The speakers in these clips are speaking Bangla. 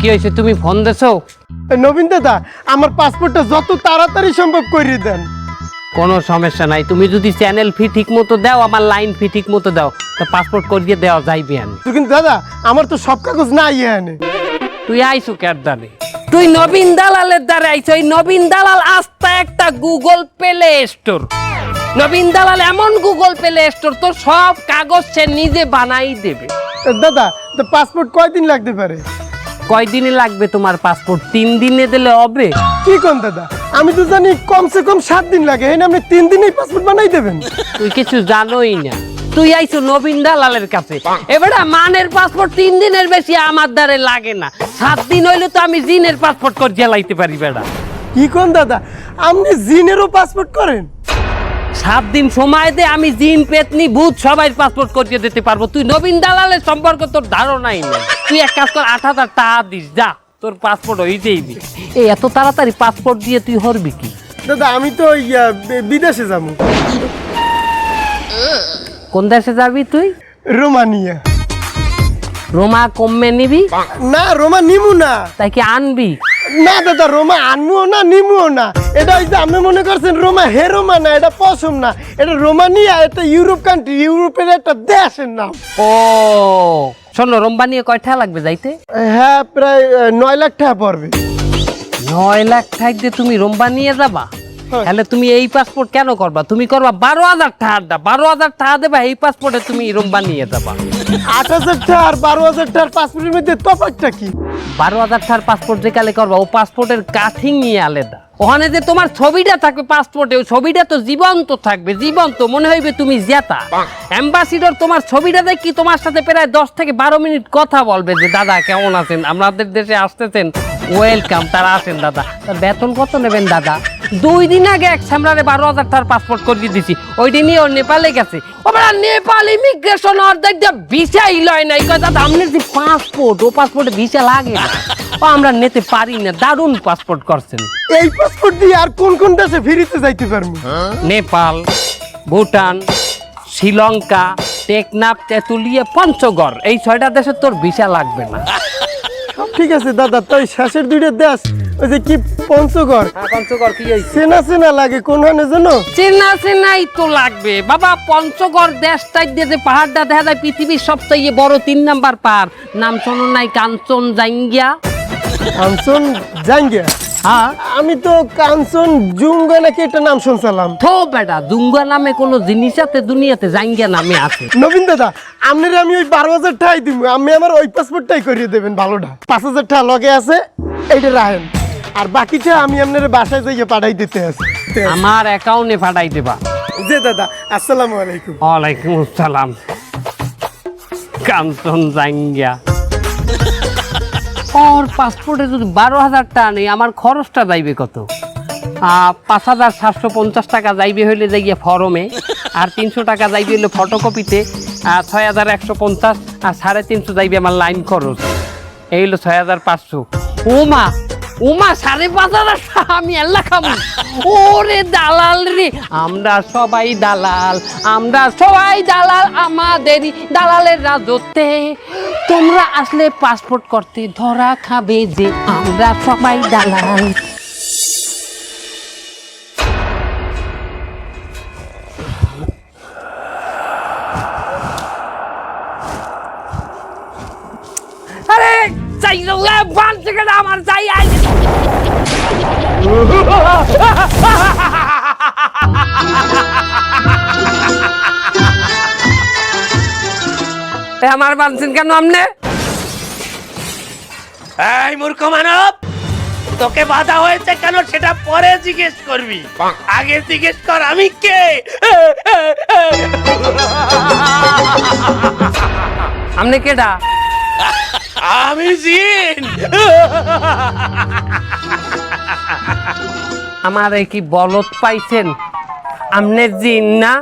কি হয়েছে তুমি ফোন দেছো? নবীন দাদা আমার পাসপোর্টটা যত তাড়াতাড়ি সম্ভব করিয়ে দেন। কোনো সমস্যা নাই তুমি যদি চ্যানেল ফি ঠিক মতো দাও আমার লাইন ফি ঠিক মতো দাও তো পাসপোর্ট করিয়ে দেওয়া যাইবে আমি তো কিন্তু দাদা আমার তো সব কাগজ নাই এখানে তুই আইসু কার দানে? তুই নবীন দালালের দ্বারে আইছো এই নবীন দালাল আস্তা একটা গুগল প্লে স্টোর নবীন দালাল এমন গুগল প্লে স্টোর তোর সব কাগজ সে নিজে বানাই দেবে। দাদা তো পাসপোর্ট কয়দিন লাগতে পারে? কয়দিনে লাগবে তোমার পাসপোর্ট তিন দিনে দিলে হবে। কি কোন দাদা? আমি তো জানি কমসে কম সাত দিন লাগে। এখানে আপনি তিন দিনেই পাসপোর্ট বানাই দেবেন। তুই কিছু জানোই না। তুই আইছো নবীন দালালের কাছে। এবারে মানের পাসপোর্ট তিন দিনের বেশি আমার দ্বারে লাগে না। সাত দিন হইলে তো আমি জিনের পাসপোর্ট করে জ্বালাইতে পারি বেড়া। কি কোন দাদা? আপনি জিনেরও পাসপোর্ট করেন? সাত দিন সময় দে আমি জিন পেতনি ভূত সবাই পাসপোর্ট করিয়ে দিতে পারব। তুই নবীন দালালের সম্পর্কে তোর ধারণাই নেই। তুই এক কাজ কর আট হাজার টাকা দিস যা তোর পাসপোর্ট হইতেই দি এই এত তাড়াতাড়ি পাসপোর্ট দিয়ে তুই হরবি কি? দাদা আমি তো ইয়া, বে- বিদেশে যাব। কোন দেশে যাবি তুই? রোমানিয়া। রোমা কমে নিবি? না রোমা নিমু না। তাই কি আনবি? না দাদা রোমা আনমুও না নিমুও না। এটা হচ্ছে আপনি মনে করছেন রোমা হে রোমা না এটা পশম না। এটা রোমানিয়া এটা ইউরোপ কান্ট্রি ইউরোপের একটা দেশের নাম। ও শোনো রোম্বা নিয়ে কয়টা লাগবে যাইতে? হ্যাঁ প্রায় নয় লাখ টাকা পড়বে। নয় লাখ থাকতে তুমি রোম্বা নিয়ে যাবা। তাহলে তুমি এই পাসপোর্ট কেন করবা? তুমি করবা বারো হাজার টাকা বারো হাজার টাকা দেবা এই পাসপোর্টে তুমি রোম্বা নিয়ে যাবা আট হাজার টাকা আর বারো হাজার টাকার পাসপোর্টের মধ্যে তফাৎটা কি? বারো হাজার টাকার পাসপোর্ট যে কালে করবা ও পাসপোর্টের কাঠিং নিয়ে আলাদা। ওখানে যে তোমার ছবিটা থাকবে পাসপোর্টে ওই ছবিটা তো জীবন্ত থাকবে জীবন্ত। মনে হইবে তুমি জেতা অ্যাম্বাসিডর তোমার ছবিটা দেখি তোমার সাথে প্রায় দশ থেকে বারো মিনিট কথা বলবে যে দাদা কেমন আছেন? আমাদের দেশে আসতেছেন। ওয়েলকাম তারা আসেন দাদা। তার বেতন কত নেবেন দাদা? দুই দিন আগে এক সামরারে বারো হাজার টাকার পাসপোর্ট করিয়ে দিছি। ওই দিনই ও নেপালে গেছে। ওরা নেপাল ইমিগ্রেশন অর্ধেক দিয়ে ভিসাই লয় নাই। কয় দাদা আপনার যে পাসপোর্ট ও পাসপোর্টে ভিসা লাগে না। ও আমরা নিতে পারি না। দারুণ পাসপোর্ট করছেন। এই পাসপোর্ট দিয়ে আর কোন কোন দেশে ফিরিতে যাইতে পারব? নেপাল ভুটান শ্রীলঙ্কা টেকনাফ তেঁতুলিয়া পঞ্চগড়। এই ছয়টা দেশে তোর ভিসা লাগবে না। ঠিক আছে দাদা তাই শেষের দুইটা দেশ ওই যে কি পঞ্চগড়? পঞ্চগড় কি চেনা চেনা লাগে কোন হানে জানো? চেনা চেনাই তো লাগবে। বাবা পঞ্চগড় দেশটাই দিয়ে যে পাহাড়টা দেখা যায় পৃথিবীর সবচেয়ে বড় তিন নাম্বার পাহাড়। নাম শোনো নাই কাঞ্চন জাঙ্গিয়া কাঞ্চন জাঙ্গিয়া হ্যাঁ আমি তো কাঞ্চন জুঙ্গা নাকি একটা নাম শুনছিলাম। থো বেটা দুঙ্গা নামে কোনো জিনিস আছে? দুনিয়াতে জাঙ্গিয়া নামে আছে। নবীন দাদা আপনার আমি ওই বারো হাজার টাকাই দিব আমি আমার ওই পাসপোর্টটাই করিয়ে দেবেন ভালোটা। পাঁচ হাজার টাকা লগে আছে এইটা রাখেন। আর বাকিটা আমি আপনার বাসায় যাইয়ে পাঠাই দিতে আছে। আমার অ্যাকাউন্টে পাঠাই দেবা। যে দাদা আসসালামু আলাইকুম। ওয়ালাইকুম আসসালাম। কাঞ্চন জাঙ্গিয়া ওর পাসপোর্টে যদি বারো হাজার টাকা নেই, আমার খরচটা যাইবে কত? পাঁচ হাজার সাতশো পঞ্চাশ টাকা যাইবে হইলে যাইয়ে ফরমে আর তিনশো টাকা যাইবে হইলে ফটোকপিতে ছয় হাজার একশো পঞ্চাশ, আর সাড়ে তিনশো যাইবে আমার লাইন খরচ। এই হলো ছয় হাজার পাঁচশো। ওমা ওমা সাড়ে পাঁচ হাজার আমি আল্লাহ খাব ওরে দালাল রে, আমরা সবাই দালাল, আমরা সবাই দালাল আমাদেরই দালালের রাজত্বে। তোমরা আসলে পাসপোর্ট করতে ধরা খাবে যে আমরা সবাই দালাল। চাই বান থেকে আমার চাই আমার বানছেন কেন আমনে? এই মূর্খ মানব তোকে বাধা হয়েছে কেন সেটা পরে জিজ্ঞেস করবি। আগে জিজ্ঞেস কর আমি কে? আমনে কেডা? আমি জিন। আমার কি বলত পাইছেন? আমনে জিন না?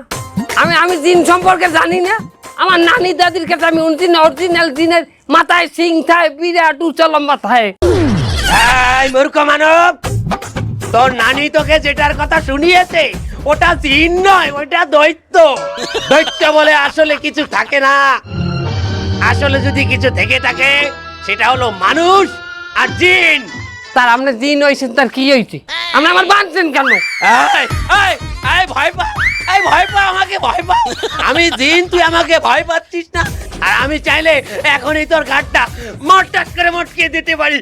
আমি আমি জিন সম্পর্কে জানি না। আমার নানি দাদির কাছে আমি শুনছি অরিজিনাল জিনের মাথায় সিং থায় বিরাট উঁচা লম্বা থায়। এই মূর্খ মানব তোর নানি তোকে যেটার কথা শুনিয়েছে ওটা জিন নয় ওটা দৈত্য। দৈত্য বলে আসলে কিছু থাকে না। আসলে যদি কিছু থেকে থাকে সেটা হলো মানুষ আর জিন। তার আপনি জিন হয়েছেন তার কি হয়েছে আপনি আমার বাঁধছেন কেন? ভয় পা এই ভয় পা আমাকে ভয় পা। আমি জিন তুই আমাকে ভয় পাচ্ছিস না? আর আমি চাইলে এখনই তোর ঘাটটা মটটাক করে মটকিয়ে দিতে পারি।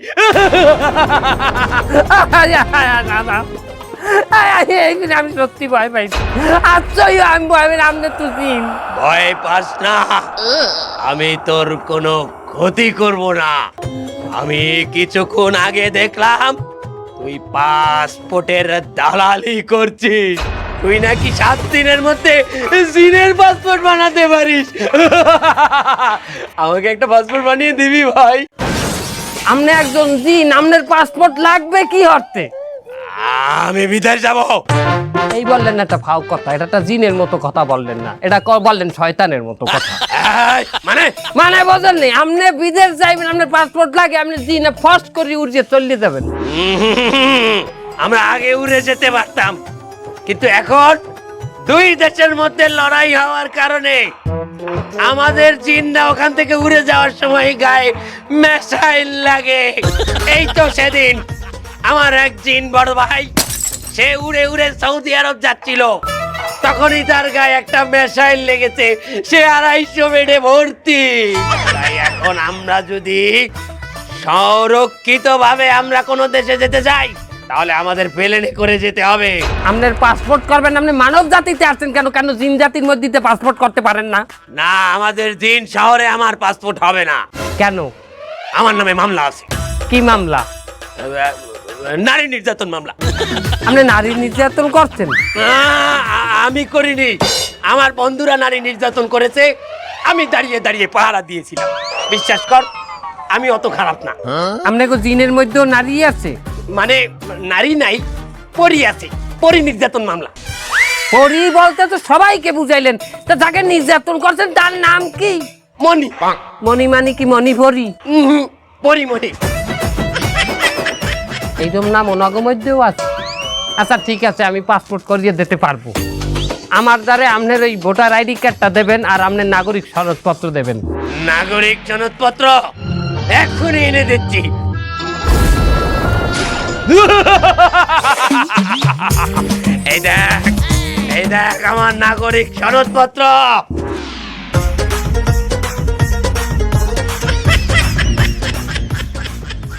আমি সত্যি ভয় পাইছি। আশ্চর্য আমি ভয় পাই আপনি তো জিন। ভয় পাস না। আমি তোর কোনো ক্ষতি করব না। আমি কিছুক্ষণ আগে দেখলাম তুই পাসপোর্টের দালালি করছিস। তুই নাকি সাত দিনের মধ্যে জিনের পাসপোর্ট বানাতে পারিস। আমাকে একটা পাসপোর্ট বানিয়ে দিবি ভাই। আপনি একজন জিন আপনার পাসপোর্ট লাগবে কি হরতে? আমি বিদেশ যাব। এই বললেন না একটা ফাও কথা এটা একটা জিনের মতো কথা বললেন না। এটা ক- বললেন শয়তানের মতো কথা। মানে? মানে বোঝেন নি আপনি বিদেশ যাইবেন আপনার পাসপোর্ট লাগে আপনি জিনে ফার্স্ট করে উড়িয়ে চলে যাবেন। উম, আমরা আগে উড়ে যেতে পারতাম কিন্তু এখন দুই দেশের মধ্যে লড়াই হওয়ার কারণে আমাদের জিনরা ওখান থেকে উড়ে যাওয়ার সময় গায়ে মেসাইল লাগে। এই তো সেদিন আমার এক জিন বড় ভাই সে উড়ে উড়ে সৌদি আরব যাচ্ছিল। তখনই তার গায়ে একটা মেশাইল লেগেছে। সে আড়াইশো বেডে ভর্তি। তাই এখন আমরা যদি সংরক্ষিত ভাবে আমরা কোনো দেশে যেতে চাই তাহলে আমাদের প্লেনে করে যেতে হবে। আপনার পাসপোর্ট করবেন আপনি মানব জাতিতে আসছেন কেন? কেন জিন জাতির মধ্যে পাসপোর্ট করতে পারেন না? না আমাদের জিন শহরে আমার পাসপোর্ট হবে না। কেন? আমার নামে মামলা আছে। কি মামলা? নারী নির্যাতন মামলা। আপনি নারী নির্যাতন করছেন? আমি করিনি। আমার বন্ধুরা নারী নির্যাতন করেছে। আমি দাঁড়িয়ে দাঁড়িয়ে পাহারা দিয়েছিলাম। বিশ্বাস কর আমি অত খারাপ না। আপনাকে জিনের মধ্যেও নারী আছে? মানে নারী নাই পরি আছে। পরি নির্যাতন মামলা। পরি বলতে তো সবাইকে বুঝাইলেন। তা যাকে নির্যাতন করছেন তার নাম কি? মনি মণিমানি কি মণি পরি পরিমণি এইরকম নাম ওনাগো মধ্যেও আছে। আচ্ছা ঠিক আছে, আমি পাসপোর্ট করিয়ে দিতে পারব। আমার দ্বারে আপনার ওই ভোটার আইডি কার্ডটা দেবেন আর আপনার নাগরিক সনদপত্র দেবেন। নাগরিক সনদপত্র এক্ষুনি এনে দিচ্ছি। এই দেখ এই দেখ আমার নাগরিক সনদপত্র।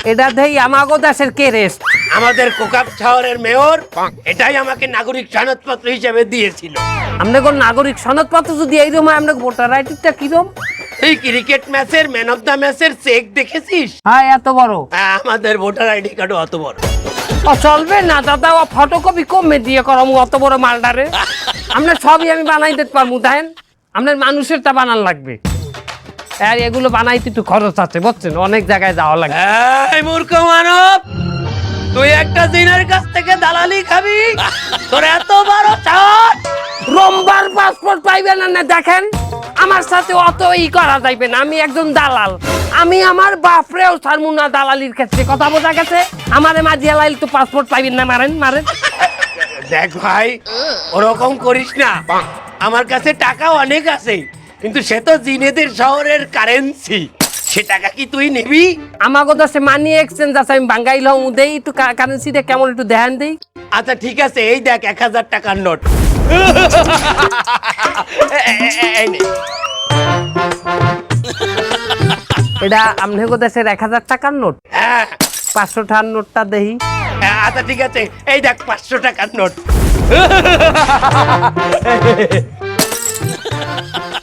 এটা দেই আমাগো দেশের কে রেস্ট আমাদের কোকাপ শহরের মেয়র এটাই আমাকে নাগরিক সনদপত্র হিসেবে দিয়েছিল। আপনাকে নাগরিক সনদপত্র যদি এইরকম হয় আপনাকে ভোটার আইডিটা কিরম এই ক্রিকেট ম্যাচের ম্যান অফ দ্য ম্যাচের চেক দেখেছিস? হ্যাঁ এত বড়। হ্যাঁ, আমাদের ভোটার আইডি কার্ডও অত বড়। চলবে না দাদা ও ফটোকপি কমে দিয়ে করাম অত বড় মালটারে। আপনার সবই আমি বানাই দিতে পারব দেখেন? আপনার মানুষেরটা বানান লাগবে। আর এগুলো বানাইতে একটু খরচ আছে বুঝছেন? অনেক জায়গায় যাওয়া লাগে। এই মূর্খ মানব তুই একটা দিনের কাছ থেকে দালালি খাবি? তোর এত বড় চাট রোমবার পাসপোর্ট পাইবেন না না দেখেন? আমার সাথে অত ই করা যাইবে না আমি একজন দালাল। আমি আমার বাপরেও ছাড়মু না দালালির ক্ষেত্রে কথা বোঝা গেছে? আমারে মাঝি লাইল তো পাসপোর্ট পাইবেন না মারেন মারেন। দেখ ভাই ওরকম করিস না। আমার কাছে টাকা অনেক আছে। কিন্তু সে তো জিনেদের শহরের কারেন্সি সে টাকা কি তুই নিবি? তো সে মানি এক্সচেঞ্জ আছে আমি বাঙ্গাইল হম দেই একটু কারেন্সিটা কেমন একটু ধ্যান দেই। আচ্ছা ঠিক আছে এই দেখ এক হাজার টাকার নোট। এটা আপনাকে দেশের এক হাজার টাকার নোট হ্যাঁ। পাঁচশো টাকার নোটটা দেই। হ্যাঁ, আচ্ছা ঠিক আছে এই দেখ পাঁচশো টাকার নোট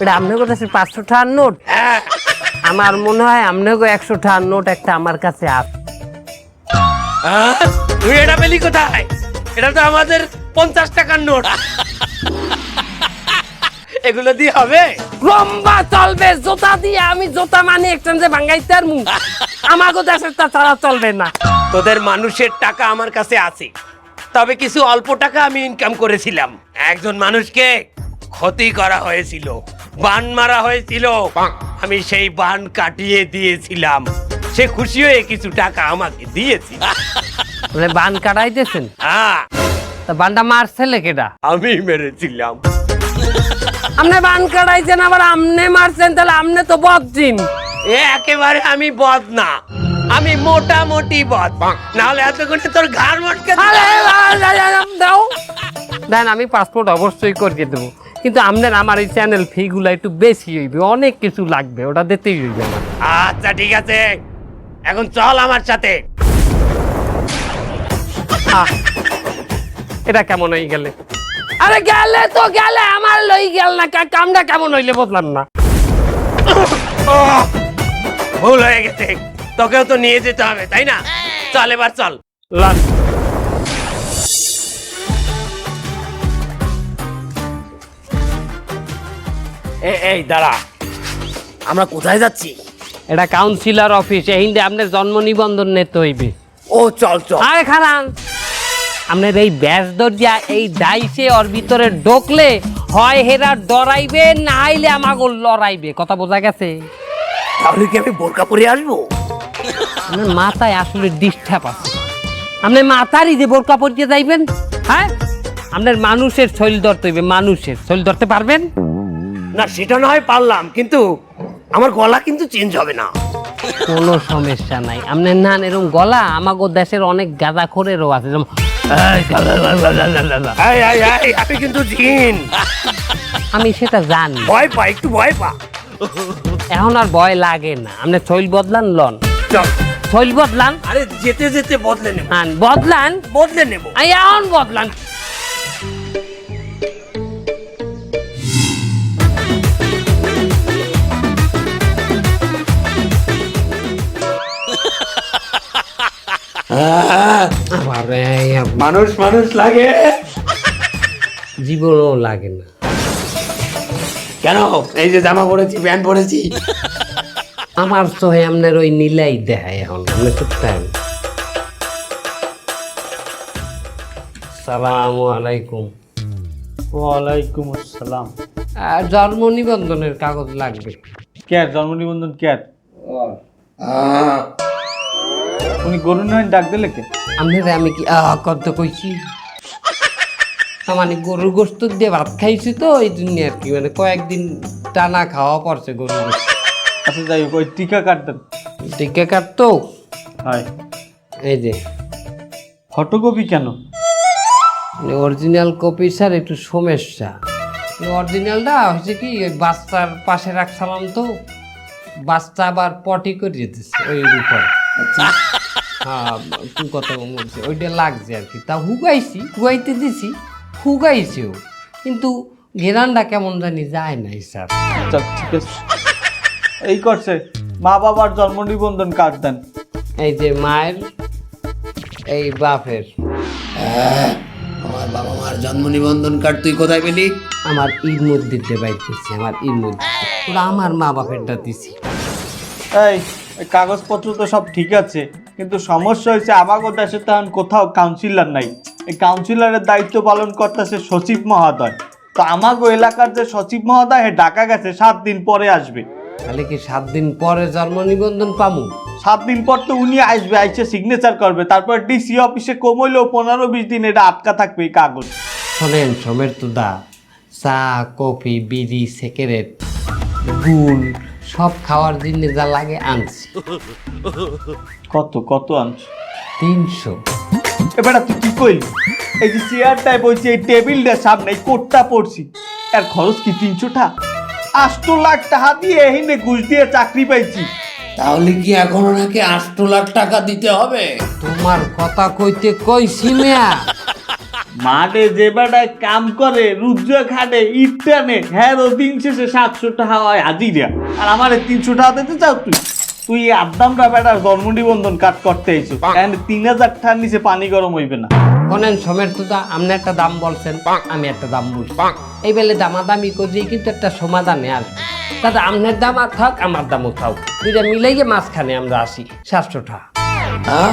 এটা আপনাকে দেশের পাঁচশো টাকার নোট হ্যাঁ। আমার মনে হয় আপনাকে একশো টাকার নোট একটা আমার কাছে আছে তুই এটা পেলি কোথায়? এটা তো আমাদের পঞ্চাশ টাকার নোট। এগুলো দিয়ে হবে? লম্বা চলবে জোতা দিয়ে আমি জোতা মানি এক্সচেঞ্জে ভাঙ্গাইতে আর মুখ আমাকে দেশের তা ছাড়া চলবে না। তোদের মানুষের টাকা আমার কাছে আছে। তবে কিছু অল্প টাকা আমি ইনকাম করেছিলাম। একজন মানুষকে ক্ষতি করা হয়েছিল বান মারা হয়েছিল। আমি সেই বান কাটিয়ে দিয়েছিলাম। সে খুশি হয়ে কিছু টাকা আমাকে দিয়েছিল। বলে বান কাটাইতেছেন? হ্যাঁ। তা বানটা মারছে কেটা আমি মেরেছিলাম। আপনি বান কাটাইছেন আবার আমনে মারছেন তাহলে আমনে তো বদজিন। এ একেবারে আমি বদ না। আমি মোটামুটি বদ। নাহলে এতক্ষণে তোর ঘাড় মটকে দাও। দেন আমি পাসপোর্ট অবশ্যই করিয়ে দেবো। কিন্তু আপনার আমার এই চ্যানেল ফিগুলো একটু বেশি হইবে অনেক কিছু লাগবে ওটা দিতেই হইবে আচ্ছা ঠিক আছে। এখন চল আমার সাথে। এটা কেমন হয়ে গেলে? আরে গেলে তো গেলে আমার লই গেল না কা- কামটা কেমন হইলে বললাম না। ভুল হয়ে গেছে। তোকেও তো নিয়ে যেতে হবে তাই না? চল এবার চল। লান। এই দাঁড়া। আমরা কোথায় যাচ্ছি? এটা কাউন্সিলর অফিস এই হিন্দে আপনার জন্ম নিবন্ধন নিতে হইবে। ও চল চল। আরে খারান আপনার এই ব্যাস দরজা এই ডাইসে ওর ভিতরে ঢোকলে হয় হেরা ডরাইবে না হইলে আমাকে লড়াইবে। কথা বোঝা গেছে? তাহলে কি আমি বোরকা পরে আসব? আপনার মাথায় আসলে ডিস্টার্ব আছে। আপনি মাথারই যে বোরকা পরিয়ে যাইবেন হ্যাঁ? আপনার মানুষের শৈল ধরতে হইবে মানুষের। শৈল ধরতে পারবেন? না সেটা না হয় পারলাম কিন্তু আমার গলা কিন্তু চেঞ্জ হবে না। কোনো সমস্যা নাই। আপনার নান এরকম গলা আমাগো দেশের অনেক গাঁদা খোরেরও আছে। এই, এই, এই, আমি কিন্তু জিন। আমি সেটা জানি। ভয় পা একটু ভয় পা। এখন আর ভয় লাগে না। আপনি শৈল বদলান লন। চল। শৈল বদলান? আরে যেতে যেতে বদলে নেব। আন বদলান? বদলে নেব। আই এখন বদলান। মানুষ মানুষ লাগে। জীবনও লাগে না। কেন? এই যে জামা পরেছি প্যান্ট পরেছি। আমার চোহে আপনার ওই নীলাই দেখায় এখন আপনি চুপ থাকেন। সালাম আলাইকুম। ওয়ালাইকুম আসসালাম। আর জন্ম নিবন্ধনের কাগজ লাগবে। ক্যাট জন্ম নিবন্ধন ক্যাট। উনি গরু নয় ডাক দিলে কে? আপনারা আমি কি করতে কইছি? মানে গরুর গোস্ত দিয়ে ভাত খাইছি তো এই জন্য আর কি মানে কয়েকদিন টানা খাওয়া পড়ছে গরুর গোস্ত। আচ্ছা যাই হোক ওই টিকা কাটতেন টিকা কাটতো হয়। এই যে। ফটোকপি কেন? অরিজিনাল কপি স্যার একটু সমস্যা। অরিজিনালটা হচ্ছে কি ওই বাচ্চার পাশে রাখছিলাম তো বাচ্চা আবার পটি করে দিতেছে ওই উপর কথা বলছি ওইটা লাগছে আর কি। তা হুগাইছি হুগাইতে দিছি হুগাইছেও। কিন্তু ঘেরানটা কেমন জানি যায় নাই স্যার। আচ্ছা ঠিক আছে। এই করছে মা বাবার জন্ম নিবন্ধন কার্ড দেন। এই যে মায়ের এই বাপের। আমার বাবা মার জন্ম নিবন্ধন কার্ড তুই কোথায় পেলি? আমার ঈদ মসজিদে বাইতেছি আমার ঈদ মসজিদ। ওরা আমার মা বাপেরটা দিছি। এই এই কাগজপত্র তো সব ঠিক আছে। কিন্তু সমস্যা হয়েছে আমাগো দেশে তো এখন কোথাও কাউন্সিলর নাই। এই কাউন্সিলরের দায়িত্ব পালন করতেছে সচিব মহোদয়। তো আমাগো এলাকার যে সচিব মহোদয় ঢাকা গেছে সাত দিন পরে আসবে। তাহলে কি সাত দিন পরে জন্ম নিবন্ধন পামু? সাত দিন পর তো উনি আসবে আইসে সিগনেচার করবে। তারপর ডিসি অফিসে কমইলেও পনেরো বিশ দিন এটা আটকা থাকবে এই কাগজ। শোনেন সমের তো দা চা কফি বিড়ি সিগারেট গুল সব খাওয়ার জন্য যা লাগে আনছি। কত কত আনছ? তিনশো। এবার তুই কি কইলি এই যে চেয়ারটায় বলছি এই টেবিলটার সামনে কোটটা পড়ছি এর খরচ কি তিনশোটা? আষ্ট লাখ টাকা দিয়ে এহিনে ঘুষ দিয়ে চাকরি পাইছি। তাহলে কি এখন ওনাকে আষ্ট লাখ টাকা দিতে হবে? তোমার কথা কইতে কইছি মিয়া। মাঠে যে বেটায় কাম করে রুদ্র খাটে ইট টানে হ্যাঁ দিন শেষে সাতশো টাকা হয় হাজিরা। আর আমার তিনশো টাকা দিতে চাও তুই? তুই আদ্দামটা বেটার জন্ম নিবন্ধন কাট করতে আইছো। এন্ড তিন হাজার টাকার নিচে পানি গরম হইবে না। শোনেন সমের তো দা আপনি একটা দাম বলছেন আমি একটা দাম বলছি। এই বেলে দামাদামি করি কিন্তু একটা সমাধানে আসবে দাদা আপনার দাম আর থাক আমার দামও থাক। দুইটা মিলাইয়ে মাঝখানে আমরা আসি। সাতশো টাকা হ্যাঁ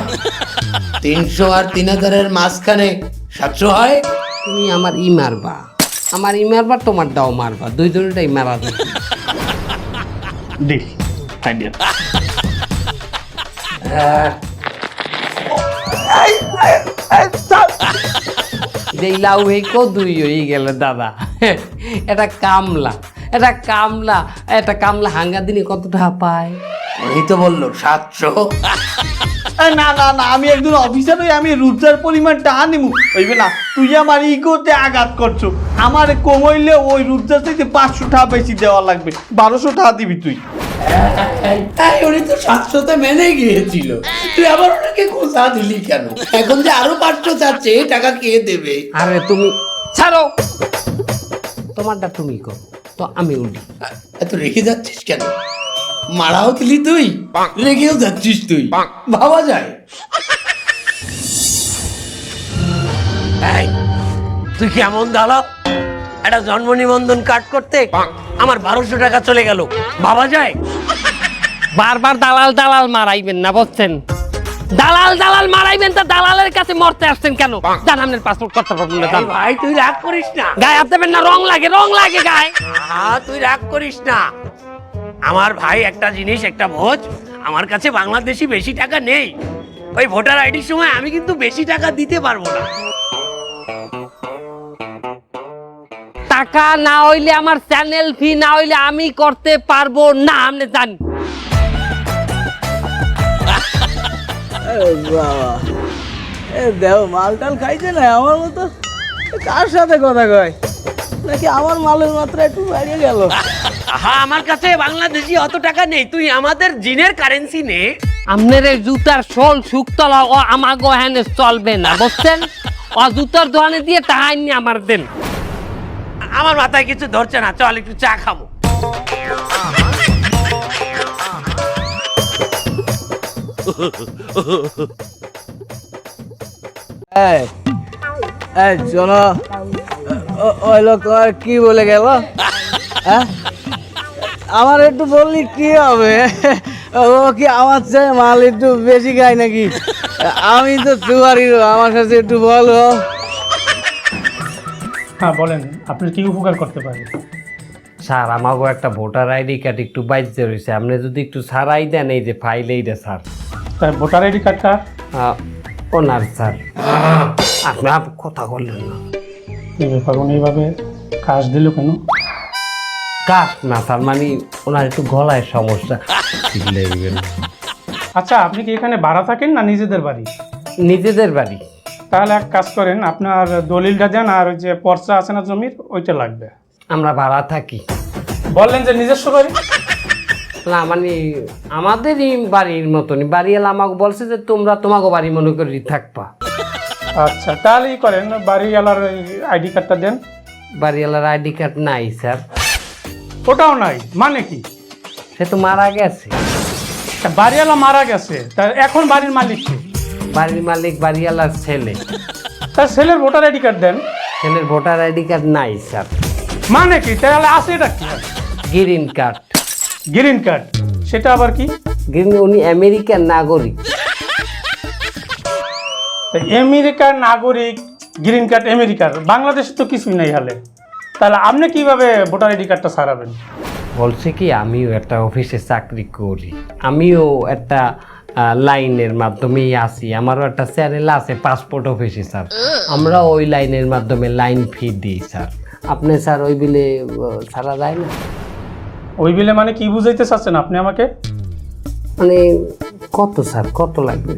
তিনশো আর তিন হাজারের মাঝখানে সাতশো হয়? তুমি আমার ই মারবা। আমার ই মারবা তোমার দাও মারবা। দুই জনটাই মারা যাবে। ডিল আইডিয়া দুই হয়ে গেল দাদা। এটা কামলা এটা কামলা এটা কামলা হাঙ্গা দিনে কত টাকা পায়? উনি তো বলল সাতশো। না না না আমি একজন অফিসার হয়ে আমি রুদ্রার পরিমাণ টাকা নিমু। হইবে না তুই আমার ইগোতে আঘাত করছ। আমার কমাইলে ওই রুদ্রার থেকে পাঁচশো টাকা বেশি দেওয়া লাগবে বারোশো টাকা দিবি তুই। তাই উনি তো সাতশোতে মেনে গিয়েছিল। তুই আবার ওনাকে কোথা দিলি কেন? এখন যে আরও পাঁচশো চাচ্ছে টাকা কে দেবে? আরে তুমি ছাড়ো। তোমারটা তুমি করো তো আমি উঠি এত রেখে যাচ্ছিস কেন? মারাও দিলি তুই রেখেও যাচ্ছিস তুই। ভাবা যায়। তুই কেমন দাঁড়া একটা জন্ম নিবন্ধন কাট করতে আমার বারোশো টাকা চলে গেল। ভাবা যায়? বারবার দালাল দালাল মারাইবেন না বুঝছেন? দালাল দালাল মারাইবেন তা দালালের কাছে মরতে আসছেন কেন? জান আপনার পাসপোর্ট করতে পারবেন না এই ভাই তুই রাগ করিস না। গায়ে হাত দেবেন না রং লাগে রং লাগে গায়ে। হ্যাঁ তুই রাগ করিস না। আমার ভাই একটা জিনিস একটা ভোজ আমার কাছে বাংলাদেশি বেশি টাকা নেই। ওই ভোটার আইডির সময় আমি কিন্তু বেশি টাকা দিতে পারব না। টাকা না হইলে আমার চ্যানেল ফি না হইলে আমি করতে পারব না আপনি জান বাবা। এ দেও মাল টাল খাইছে না আমার মতো? কার সাথে কথা কয়? নাকি আমার মালের মাত্রা একটু বাড়িয়ে গেল? হ্যাঁ আমার কাছে বাংলাদেশি অত টাকা নেই। তুই আমাদের জিনের কারেন্সি নে। আপনার এই জুতার শোল শুকতলা ও আমার গহেনে চলবে না বুঝছেন? ও জুতার দোকানে দিয়ে টাকা নিয়ে আমার দেন। আমার মাথায় কিছু ধরছে না, চল একটু চা খাব। ওই লোক কি বলে গেল? হ্যাঁ? আমার একটু বললি কি হবে? ও কি আমার চেয়ে মাল একটু বেশি খায় নাকি? আমি তো তুয়ারি আমার কাছে একটু বলো। হ্যাঁ বলেন আপনি কি উপকার করতে পারেন? স্যার আমাকে একটা ভোটার আইডি কার্ড একটু বাইতে রয়েছে আপনি যদি একটু সারাই দেন এই যে ফাইল এইটা স্যার। তাই ভোটার আইডি কার্ডটা ওনার স্যার। আপনার কথা বললেন না। কি ব্যাপার উনি এইভাবে কাজ দিল কেন? কাজ না স্যার মানে ওনার একটু গলায় সমস্যা। আচ্ছা আপনি কি এখানে ভাড়া থাকেন না নিজেদের বাড়ি? নিজেদের বাড়ি। তাহলে এক কাজ করেন আপনার দলিলটা দেন আর ওই যে পর্চা আছে না জমির ওইটা লাগবে। আমরা ভাড়া থাকি। বললেন যে নিজস্ব বাড়ি? না মানে আমাদেরই বাড়ির মতনই। বাড়িওয়ালা আমাকে বলছে যে তোমরা তোমাকে বাড়ি মনে করি থাকবা। আচ্ছা তাহলেই করেন বাড়িওয়ালার আইডি কার্ডটা দেন। বাড়িওয়ালার আইডি কার্ড নাই স্যার। ওটাও নাই মানে কি? সে তো মারা গেছে। বাড়িওয়ালা মারা গেছে তা এখন বাড়ির মালিক কে? বাড়ির মালিক বাড়িওয়ালার ছেলে। তার ছেলের ভোটার আইডি কার্ড দেন। ছেলের ভোটার আইডি কার্ড নাই স্যার। মানে কি? তাহলে আছে এটা কি? Green card. Green card. সেটা আবার কি? গ্রিন উনি আমেরিকার নাগরিক। আমেরিকার নাগরিক গ্রিন কার্ড আমেরিকার। বাংলাদেশে তো কিছুই নাই হালে। তাহলে আপনি কীভাবে ভোটার আইডি কার্ডটা সারাবেন? বলছে কি আমিও একটা অফিসে চাকরি করি। আমিও একটা লাইনের মাধ্যমেই আছি। আমারও একটা চ্যানেল আছে পাসপোর্ট অফিসে স্যার। আমরা ওই লাইনের মাধ্যমে লাইন ফি দিই স্যার। আপনি স্যার ওই বিলে ছাড়া যায় না? ওই বিলে মানে কি বুঝাইতে চাচ্ছেন আপনি আমাকে? মানে কত স্যার? কত লাগবে?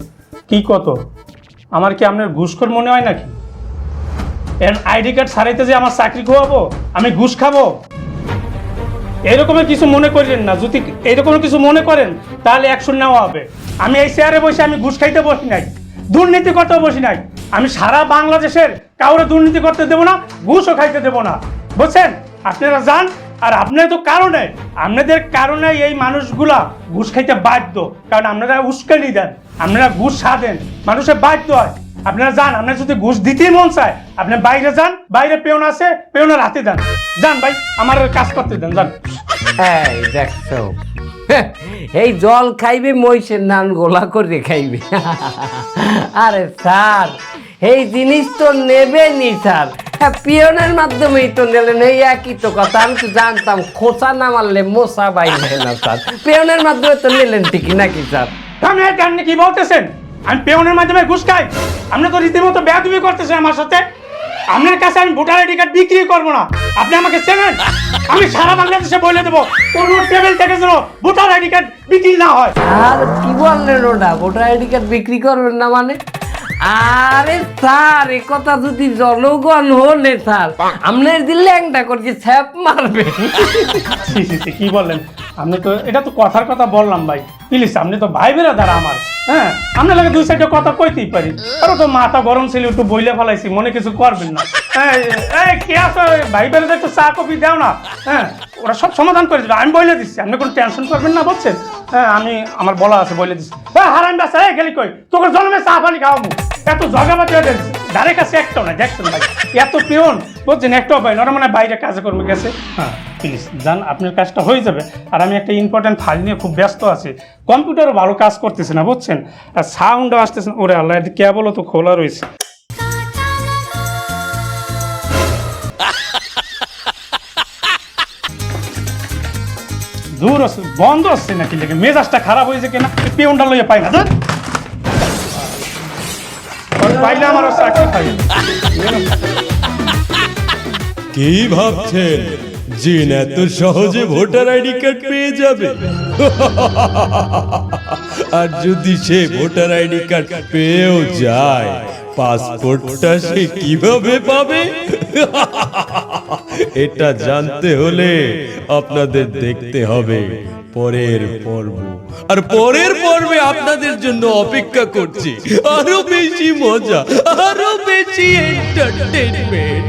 কি কত? আমার কি আপনার ঘুষখোর মনে হয় নাকি? এর আইডি কার্ড সারাইতে যে আমার চাকরি খোয়াবো আমি ঘুষ খাব? এরকমের কিছু মনে করেন না। যদি এরকমের কিছু মনে করেন, তাহলে অ্যাকশন নেওয়া হবে। আমি এই চেয়ারে বসে আমি ঘুষ খাইতে বসি নাই, দুর্নীতি করতে বসি নাই। আমি সারা বাংলাদেশের কাউরে দুর্নীতি করতে দেবো না, ঘুষও খাইতে দেবো না। বুঝছেন? আপনারা যান, আর আপনার তো কারণে, আপনাদের কারণে এই মানুষগুলা ঘুষ খাইতে বাধ্য। কারণ আপনারা উস্কানি দেন, আপনারা ঘুষ সাধেন মানুষের বাধ্য হয়। আপনারা যান, আপনার যদি ঘুষ দিতেই মন চায়, আপনি বাইরে যান, বাইরে পেওন আছে পেওনের হাতে দেন। যান ভাই আমার কাজ করতে দেন যান। এই দেখছ। এই জল খাইবে মহিষের নান গোলা করে খাইবে। আরে স্যার এই জিনিস তো নেবেনি স্যার। হ্যাঁ পিয়নের মাধ্যমেই তো নিলেন এই একই তো কথা। আমি তো জানতাম খোঁচা না মারলে মশা বাইরে না স্যার। পিয়নের মাধ্যমে তো নিলেন ঠিকই নাকি স্যার? আপনি কি বলতেছেন? আমি পেওনের মাধ্যমে ঘুষ খাই। আপনি তো রীতিমতো বেয়াদবি করতেছেন আমার সাথে। আপনার কাছে আমি ভোটার আইডি কার্ড বিক্রি করব না। আপনি আমাকে চেনেন? আমি সারা বাংলাদেশে বলে দেবো কোন টেবিল থেকে যেন ভোটার আইডি কার্ড বিক্রি না হয়। আর কি বললেন ওটা? ভোটার আইডি কার্ড বিক্রি করবেন না মানে? আরে স্যার এ কথা যদি জনগণ হলে স্যার আপনার দিলে একটা করছে ছ্যাপ মারবে কি বললেন? আপনি তো এটা তো কথার কথা বললাম ভাই। প্লিজ আপনি তো ভাই বেরা দ্বারা আমার। হ্যাঁ আপনার লাগে দুই সাইডে কথা কইতেই পারি। আরও তো মাথা গরম ছিল, একটু বইলে ফেলাইছি, মনে কিছু করবেন না। হ্যাঁ এই কে আছো ভাই বেলে একটু চা কফি দাও না। হ্যাঁ ওরা সব সমাধান করে দেবে, আমি বইলে দিচ্ছি, আপনি কোনো টেনশন করবেন না, বুঝছেন? হ্যাঁ আমি, আমার বলা আছে, বলে দিচ্ছি হ্যাঁ হারান এই গেলি কই? তোকে জন্মে চা পানি খাওয়াবো। এত জগাবাতি হয়ে গেছে। ধারে কাছে একটাও না দেখছেন ভাই। এত পেয়ন বলছেন একটাও পাই না মানে বাইরে কাজে কর্মে গেছে। হ্যাঁ প্লিজ যান আপনার কাজটা হয়ে যাবে। আর আমি একটা ইম্পর্টেন্ট ফাইল নিয়ে খুব ব্যস্ত আছি। কম্পিউটারও ভালো কাজ করতেছে না, বুঝছেন? আর সাউন্ডও আসতেছে ওরে আল্লাহ কেবলও তো, খোলা রয়েছে। দূর আছে, বন্ধ আসছে নাকি লেগে? মেজাজটা খারাপ হয়েছে কিনা? পেয়নটা লইয়া পাই না। পাইলে আমার চাকরি পাই। কি ভাবছেন? জিন এত সহজে ভোটার আইডি কার্ড পেয়ে যাবে? আর যদি সে ভোটার আইডি কার্ড পেয়েও যায়, পাসপোর্টটা সে কীভাবে পাবে? এটা জানতে হলে আপনাদের দেখতে হবে পরের পর্ব। আর পরের পর্বে আপনাদের জন্য অপেক্ষা করছি। আরও বেশি মজা, আরও বেশি এন্টারটেনমেন্ট